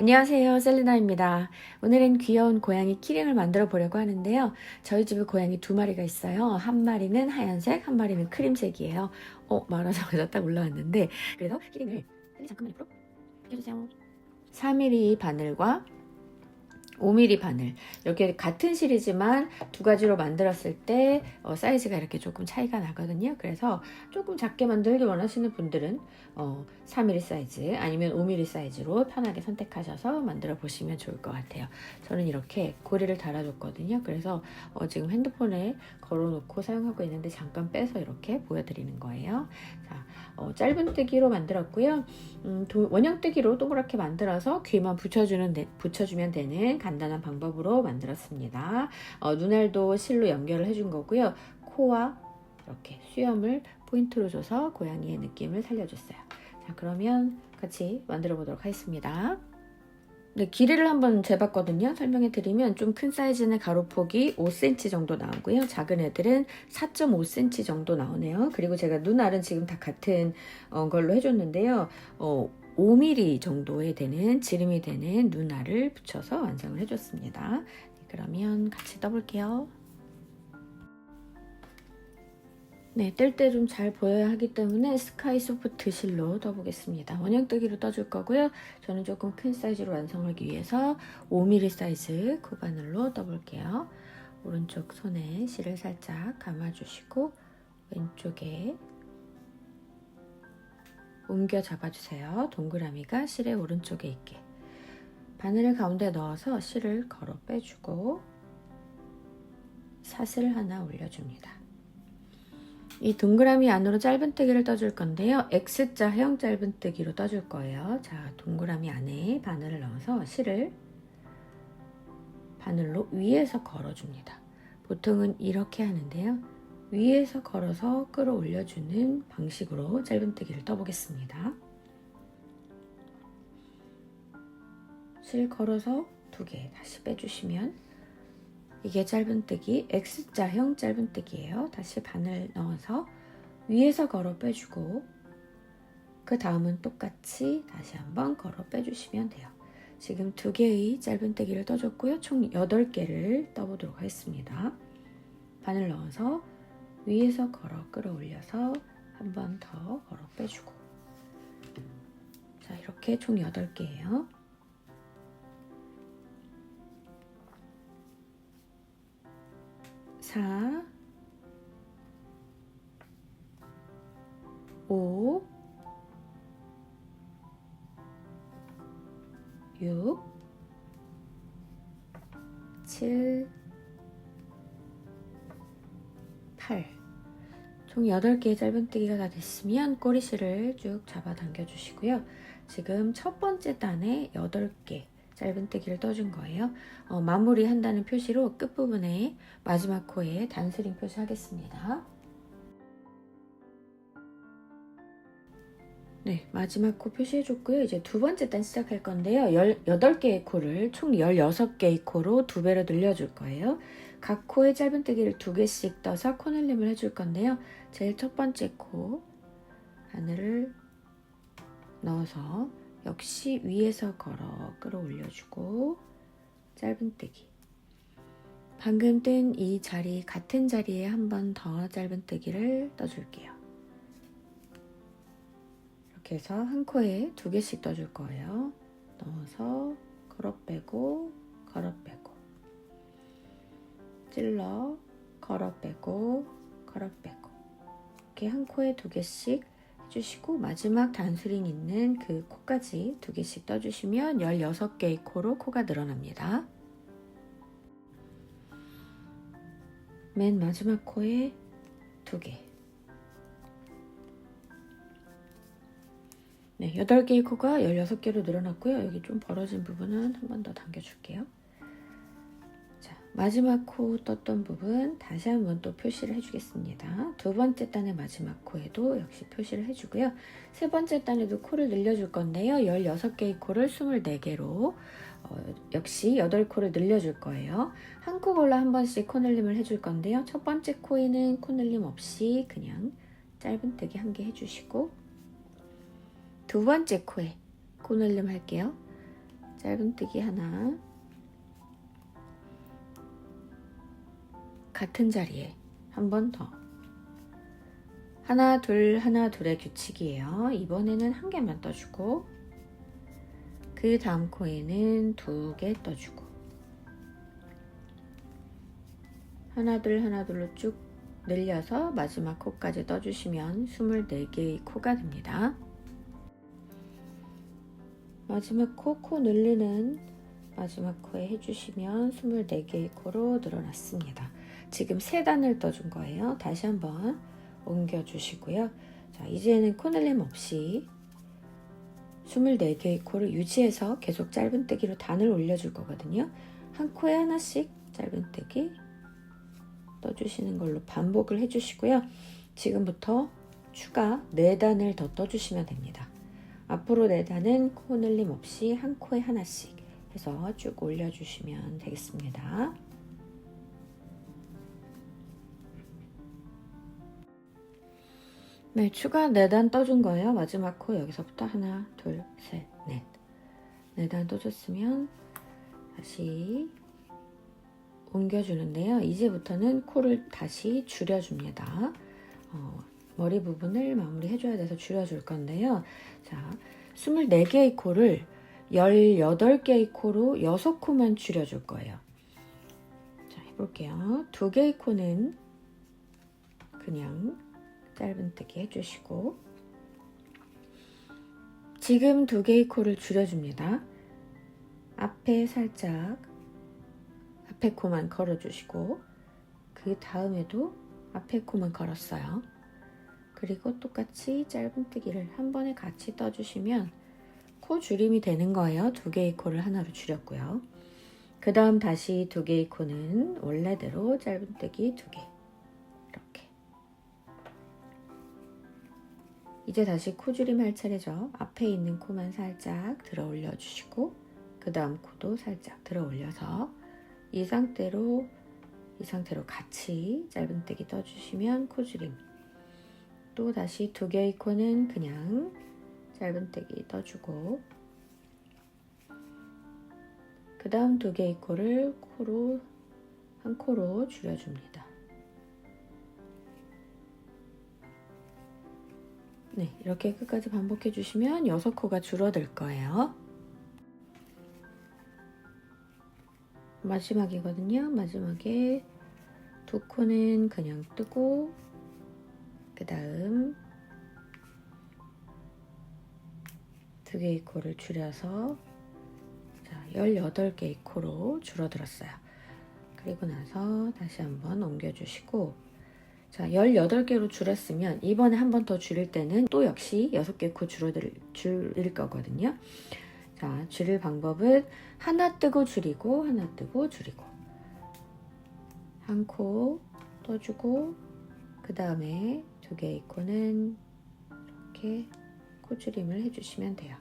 안녕하세요. 셀리나입니다. 오늘은 귀여운 고양이 키링을 만들어 보려고 하는데요. 저희 집에 고양이 두 마리가 있어요. 한 마리는 하얀색 한 마리는 크림색이에요. 어 말하자마자 딱 올라왔는데. 그래서 키링을 셀리 잠깐만 옆으로 해주세요. 3mm 바늘과 5mm 바늘. 이렇게 같은 실이지만 두 가지로 만들었을 때 어, 사이즈가 이렇게 조금 차이가 나거든요. 그래서 조금 작게 만들기 원하시는 분들은 어, 3mm 사이즈 아니면 5mm 사이즈로 편하게 선택하셔서 만들어 보시면 좋을 것 같아요. 저는 이렇게 고리를 달아줬거든요. 그래서 어, 지금 핸드폰에 걸어놓고 사용하고 있는데 잠깐 빼서 이렇게 보여드리는 거예요 자, 어, 짧은뜨기로 만들었고요 음, 도, 원형뜨기로 동그랗게 만들어서 귀만 붙여주는 데, 붙여주면 되는 간단한 방법으로 만들었습니다. 어, 눈알도 실로 연결을 해준 거고요. 코와 이렇게 수염을 포인트로 줘서 고양이의 느낌을 살려줬어요. 자, 그러면 같이 만들어 보도록 하겠습니다. 네, 길이를 한번 재봤거든요. 설명해 드리면 좀 큰 사이즈는 가로폭이 5cm 정도 나오고요. 작은 애들은 4.5cm 정도 나오네요. 그리고 제가 눈알은 지금 다 같은 어, 걸로 해줬는데요. 어, 5mm 정도에 되는 지름이 되는 눈알을 붙여서 완성을 해줬습니다. 네, 그러면 같이 떠볼게요. 네, 뜰 때 좀 잘 보여야 하기 때문에 스카이 소프트 실로 떠보겠습니다. 원형뜨기로 떠줄 거고요. 저는 조금 큰 사이즈로 완성하기 위해서 5mm 사이즈 코바늘로 떠볼게요. 오른쪽 손에 실을 살짝 감아주시고 왼쪽에 옮겨 잡아주세요. 동그라미가 실의 오른쪽에 있게. 바늘을 가운데 넣어서 실을 걸어 빼주고 사슬 하나 올려줍니다. 이 동그라미 안으로 짧은뜨기를 떠줄 건데요. X자형 짧은뜨기로 떠줄 거예요. 자, 동그라미 안에 바늘을 넣어서 실을 바늘로 위에서 걸어줍니다. 보통은 이렇게 하는데요. 위에서 걸어서 끌어올려주는 방식으로 짧은뜨기를 떠보겠습니다. 실 걸어서 두 개 다시 빼주시면 이게 짧은뜨기 X자형 짧은뜨기예요. 다시 바늘 넣어서 위에서 걸어 빼주고 그 다음은 똑같이 다시 한번 걸어 빼주시면 돼요. 지금 두 개의 짧은뜨기를 떠줬고요. 총 8개를 떠보도록 하겠습니다. 바늘 넣어서 위에서 걸어 끌어올려서 한 번 더 걸어 빼주고 자 이렇게 총 8개예요. 8개의 짧은뜨기가 다 됐으면 꼬리실을 쭉 잡아 당겨 주시고요. 지금 첫 번째 단에 8개 짧은뜨기를 떠준 거예요. 어, 마무리한다는 표시로 끝부분에 마지막 코에 단스링 표시하겠습니다. 네, 마지막 코 표시해줬고요. 이제 두 번째 단 시작할 건데요. 18개의 코를 총 16개의 코로 두 배로 늘려줄 거예요. 각 코에 짧은뜨기를 두 개씩 떠서 코늘림을 해줄 건데요. 제일 첫 번째 코 바늘을 넣어서 역시 위에서 걸어 끌어올려주고 짧은뜨기 방금 뜬 이 자리 같은 자리에 한 번 더 짧은뜨기를 떠줄게요. 이렇게 해서 한 코에 두 개씩 떠줄 거예요. 넣어서 걸어 빼고 걸어 빼고 찔러 걸어 빼고 걸어 빼고 이렇게 한 코에 두 개씩 해주시고 마지막 단수링 있는 그 코까지 두 개씩 떠주시면 16개의 코로 코가 늘어납니다. 맨 마지막 코에 두 개. 네, 8개의 코가 16개로 늘어났고요. 여기 좀 벌어진 부분은 한 번 더 당겨줄게요. 자, 마지막 코 떴던 부분 다시 한번 또 표시를 해주겠습니다. 두 번째 단의 마지막 코에도 역시 표시를 해주고요. 세 번째 단에도 코를 늘려줄 건데요. 16개의 코를 24개로 어, 역시 8코를 늘려줄 거예요. 한 코 골라 한 번씩 코 늘림을 해줄 건데요. 첫 번째 코에는 코 늘림 없이 그냥 짧은뜨기 한 개 해주시고 두 번째 코에 코 늘림 할게요. 짧은뜨기 하나 같은 자리에 한 번 더 하나 둘 하나 둘의 규칙이에요 이번에는 한 개만 떠주고 그 다음 코에는 두 개 떠주고 하나 둘 하나 둘로 쭉 늘려서 마지막 코까지 떠주시면 24개의 코가 됩니다. 마지막 코, 코 늘리는 마지막 코에 해주시면 24개의 코로 늘어났습니다. 지금 세 단을 떠준 거예요. 다시 한번 옮겨주시고요. 자, 이제는 코 늘림 없이 24개의 코를 유지해서 계속 짧은뜨기로 단을 올려줄 거거든요. 한 코에 하나씩 짧은뜨기 떠주시는 걸로 반복을 해주시고요. 지금부터 추가 4단을 더 떠주시면 됩니다. 앞으로 4단은 코 늘림 없이 한 코에 하나씩 해서 쭉 올려주시면 되겠습니다. 네, 추가 4단 떠준 거예요. 마지막 코 여기서부터 하나, 둘, 셋, 넷. 4단 떠줬으면 다시 옮겨주는데요. 이제부터는 코를 다시 줄여줍니다. 어, 머리 부분을 마무리해줘야 돼서 줄여줄 건데요. 자, 24개의 코를 18개의 코로 6코만 줄여줄 거예요. 자, 해볼게요. 2개의 코는 그냥 짧은뜨기 해주시고 지금 2개의 코를 줄여줍니다. 앞에 살짝 앞에 코만 걸어주시고 그 다음에도 앞에 코만 걸었어요. 그리고 똑같이 짧은뜨기를 한 번에 같이 떠주시면 코 줄임이 되는 거예요. 두 개의 코를 하나로 줄였고요. 그 다음 다시 두 개의 코는 원래대로 짧은뜨기 두 개. 이제 다시 코 줄임 할 차례죠. 앞에 있는 코만 살짝 들어 올려주시고 그 다음 코도 살짝 들어 올려서 이 상태로 이 상태로 같이 짧은뜨기 떠주시면 코줄임 또 다시 두 개의 코는 그냥 짧은뜨기 떠주고 그 다음 두 개의 코를 코로 한 코로 줄여줍니다. 네, 이렇게 끝까지 반복해 주시면 여섯 코가 줄어들 거예요. 마지막이거든요. 마지막에 두 코는 그냥 뜨고 그 다음 두 개의 코를 줄여서 자, 18개의 코로 줄어들었어요. 그리고 나서 다시 한번 옮겨주시고 자 18개로 줄였으면 이번에 한 번 더 줄일 때는 또 역시 6개 코 줄어들, 줄일 거거든요. 자, 줄일 방법은 하나 뜨고 줄이고 하나 뜨고 줄이고 한 코 떠주고 그 다음에 두 개의 코는 이렇게 코줄임을 해주시면 돼요.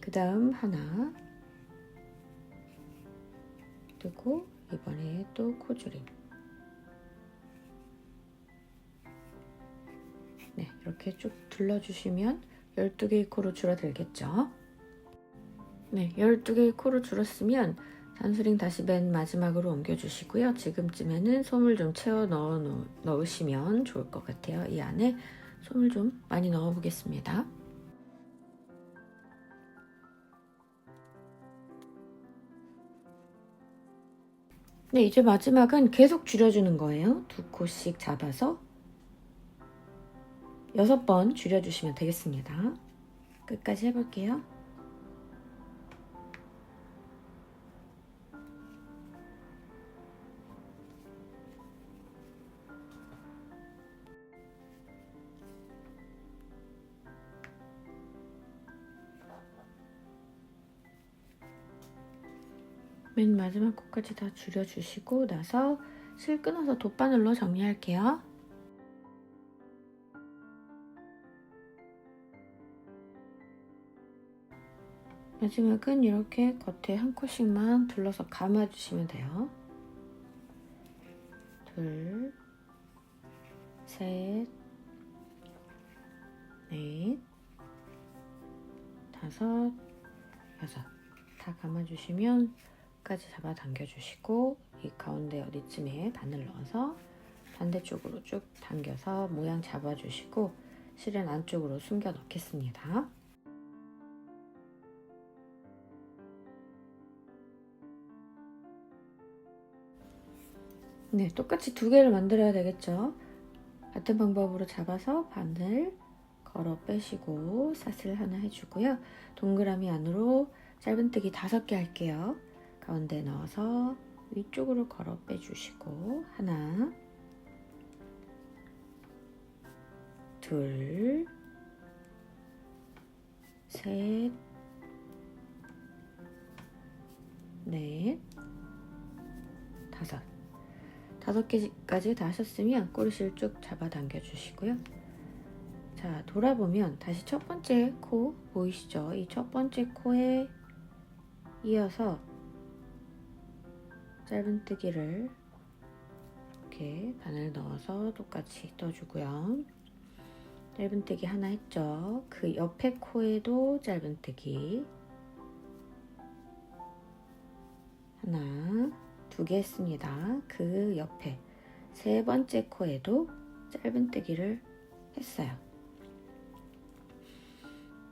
그 다음 하나 뜨고 이번에 또 코줄임 네, 이렇게 쭉 둘러주시면 12개의 코로 줄어들겠죠. 네, 12개의 코로 줄었으면 산수링 다시 맨 마지막으로 옮겨주시고요. 지금쯤에는 솜을 좀 채워 넣어 넣으시면 좋을 것 같아요. 이 안에 솜을 좀 많이 넣어 보겠습니다. 네, 이제 마지막은 계속 줄여주는 거예요. 두 코씩 잡아서 여섯 번 줄여주시면 되겠습니다. 끝까지 해볼게요. 맨 마지막 코까지 다 줄여주시고 나서 실 끊어서 돗바늘로 정리할게요. 마지막은 이렇게 겉에 한 코씩만 둘러서 감아주시면 돼요. 둘, 셋, 넷, 다섯, 여섯. 다 감아주시면 끝까지 잡아당겨 주시고 이 가운데 어디쯤에 바늘 넣어서 반대쪽으로 쭉 당겨서 모양 잡아주시고 실은 안쪽으로 숨겨 넣겠습니다. 네, 똑같이 두 개를 만들어야 되겠죠. 같은 방법으로 잡아서 바늘 걸어 빼시고 사슬 하나 해주고요. 동그라미 안으로 짧은뜨기 다섯 개 할게요. 가운데 넣어서 위쪽으로 걸어 빼주시고 하나 둘 셋, 넷, 다섯. 다섯 개까지 다 하셨으면 꼬리실 쭉 잡아당겨 주시고요. 자, 돌아보면 다시 첫 번째 코 보이시죠? 이 첫 번째 코에 이어서 짧은뜨기를 이렇게 바늘 넣어서 똑같이 떠주고요. 짧은뜨기 하나 했죠? 그 옆에 코에도 짧은뜨기 하나 두 개 했습니다. 그 옆에 세 번째 코에도 짧은뜨기를 했어요.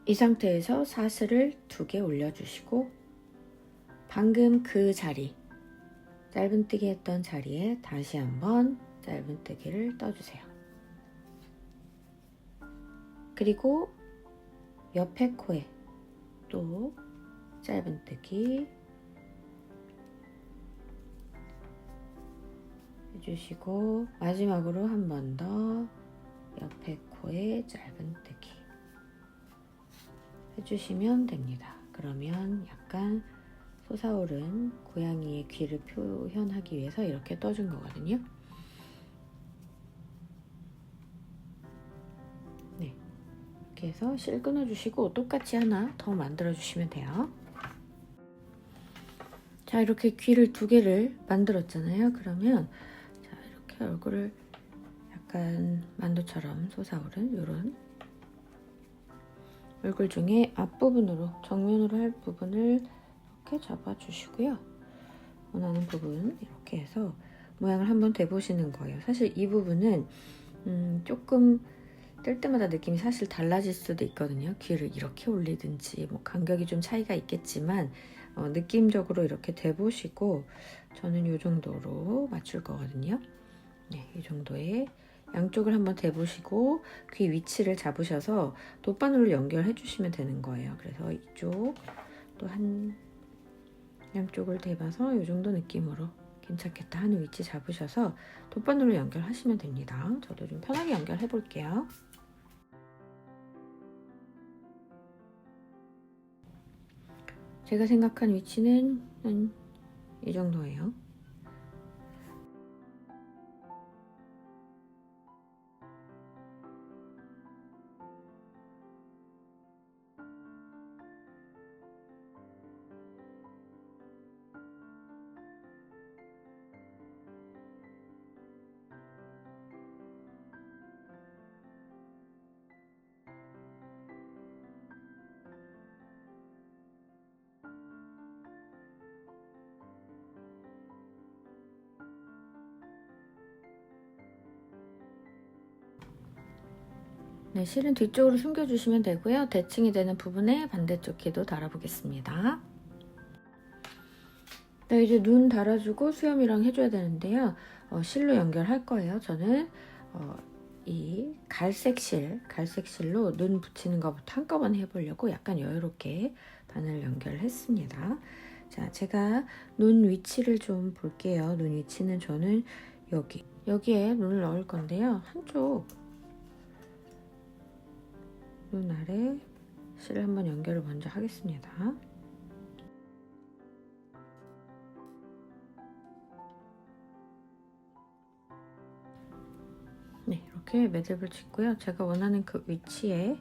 이 상태에서 사슬을 두 개 올려주시고 방금 그 자리 짧은뜨기 했던 자리에 다시 한번 짧은뜨기를 떠주세요. 그리고 옆에 코에 또 짧은뜨기 해주시고 마지막으로 한 번 더 옆에 코에 짧은뜨기 해주시면 됩니다. 그러면 약간 솟아오른 고양이의 귀를 표현하기 위해서 이렇게 떠준 거거든요. 네, 이렇게 해서 실 끊어주시고 똑같이 하나 더 만들어주시면 돼요. 자, 이렇게 귀를 두 개를 만들었잖아요. 그러면 자, 이렇게 얼굴을 약간 만두처럼 솟아오른 이런 얼굴 중에 앞부분으로 정면으로 할 부분을 이렇게 잡아주시고요. 원하는 부분 이렇게 해서 모양을 한번 대보시는 거예요. 사실 이 부분은 음, 조금 뜰 때마다 느낌이 사실 달라질 수도 있거든요. 귀를 이렇게 올리든지 뭐 간격이 좀 차이가 있겠지만 어, 느낌적으로 이렇게 대보시고 저는 이 정도로 맞출 거거든요. 네, 이 정도의 양쪽을 한번 대보시고 귀 위치를 잡으셔서 돗바늘로 연결해 주시면 되는 거예요. 그래서 이쪽 또 한 양쪽을 대봐서 이 정도 느낌으로 괜찮겠다 하는 위치 잡으셔서 돗바늘로 연결하시면 됩니다. 저도 좀 편하게 연결해 볼게요. 제가 생각한 위치는 한 이 정도예요. 네, 실은 뒤쪽으로 숨겨주시면 되고요. 대칭이 되는 부분에 반대쪽 귀도 달아보겠습니다. 네, 이제 눈 달아주고 수염이랑 해줘야 되는데요. 어, 실로 연결할 거예요. 저는 어, 이 갈색 실, 갈색 실로 눈 붙이는 것부터 한꺼번에 해보려고 약간 여유롭게 바늘 연결했습니다. 자, 제가 눈 위치를 좀 볼게요. 눈 위치는 저는 여기, 여기에 눈을 넣을 건데요. 한쪽 눈 아래 실을 한번 연결을 먼저 하겠습니다. 네, 이렇게 매듭을 짓고요. 제가 원하는 그 위치에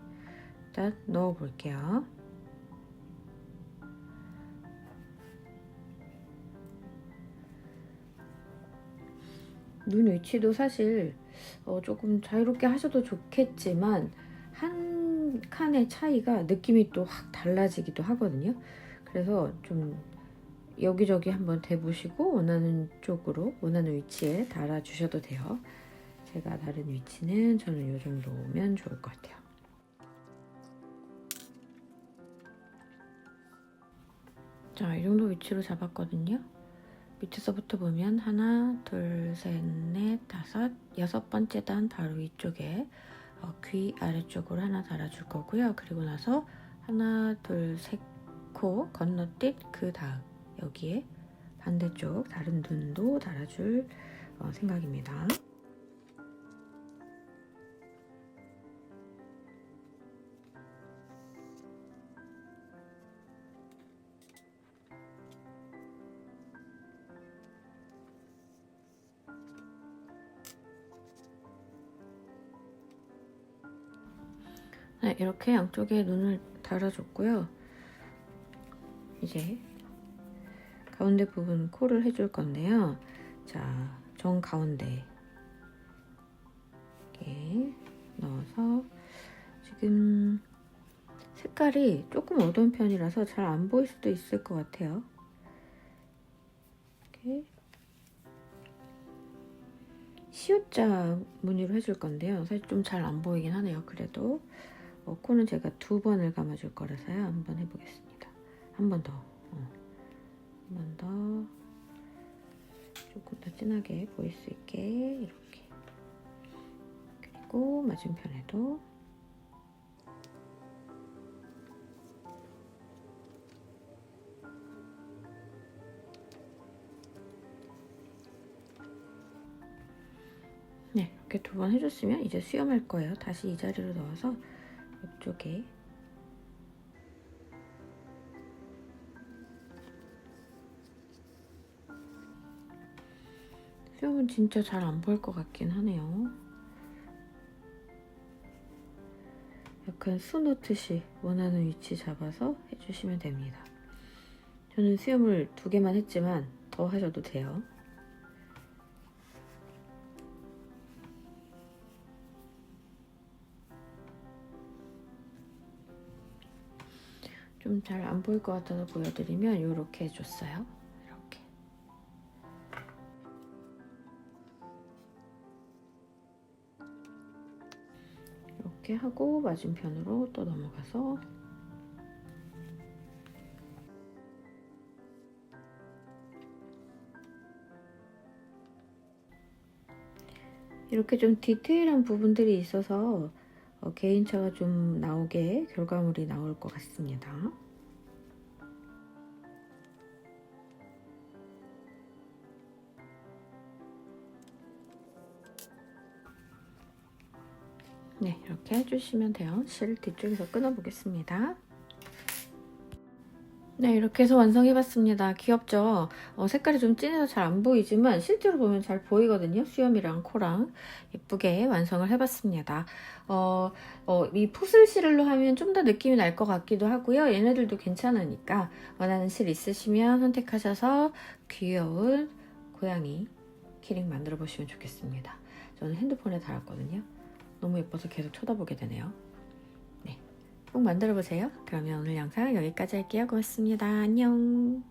일단 넣어 볼게요. 눈 위치도 사실 어, 조금 자유롭게 하셔도 좋겠지만 한 칸의 차이가 느낌이 또 확 달라지기도 하거든요. 그래서 좀 여기저기 한번 대보시고 원하는 쪽으로 원하는 위치에 달아주셔도 돼요. 제가 다른 위치는 저는 이 정도면 좋을 것 같아요. 자, 이 정도 위치로 잡았거든요. 밑에서부터 보면 하나, 둘, 셋, 넷, 다섯, 여섯 번째 단 바로 위쪽에 어, 귀 아래쪽으로 하나 달아줄 거고요. 그리고 나서 하나, 둘, 셋, 코 건너뛴 그 다음 여기에 반대쪽 다른 눈도 달아줄 어, 생각입니다. 네, 이렇게 양쪽에 눈을 달아줬고요. 이제 가운데 부분 코를 해줄 건데요. 자, 정 가운데 이렇게 넣어서 지금 색깔이 조금 어두운 편이라서 잘 안 보일 수도 있을 것 같아요. 이렇게 시옷자 무늬로 해줄 건데요. 사실 좀 잘 안 보이긴 하네요. 그래도 어, 코는 제가 두 번을 감아줄 거라서요. 한번 해보겠습니다. 한 번 더. 어. 한번 더. 조금 더 진하게 보일 수 있게 이렇게. 그리고 맞은편에도 네, 이렇게 두 번 해줬으면 이제 수염할 거예요. 다시 이 자리로 넣어서 이쪽에 수염은 진짜 잘 안 보일 것 같긴 하네요. 약간 수놓듯이 원하는 위치 잡아서 해주시면 됩니다. 저는 수염을 두 개만 했지만 더 하셔도 돼요. 좀 잘 안 보일 것 같아서 보여드리면 이렇게 해줬어요. 이렇게. 이렇게 하고 맞은편으로 또 넘어가서 이렇게 좀 디테일한 부분들이 있어서 어, 개인차가 좀 나오게 결과물이 나올 것 같습니다. 이렇게 해주시면 돼요. 실 뒤쪽에서 끊어보겠습니다. 네, 이렇게 해서 완성해봤습니다. 귀엽죠? 어, 색깔이 좀 진해서 잘 안 보이지만 실제로 보면 잘 보이거든요. 수염이랑 코랑 예쁘게 완성을 해봤습니다. 어, 어, 이 푸슬 실로 하면 좀 더 느낌이 날 것 같기도 하고요. 얘네들도 괜찮으니까 원하는 실 있으시면 선택하셔서 귀여운 고양이 키링 만들어 보시면 좋겠습니다. 저는 핸드폰에 달았거든요. 너무 예뻐서 계속 쳐다보게 되네요. 네, 꼭 만들어 보세요. 그러면 오늘 영상 여기까지 할게요. 고맙습니다. 안녕.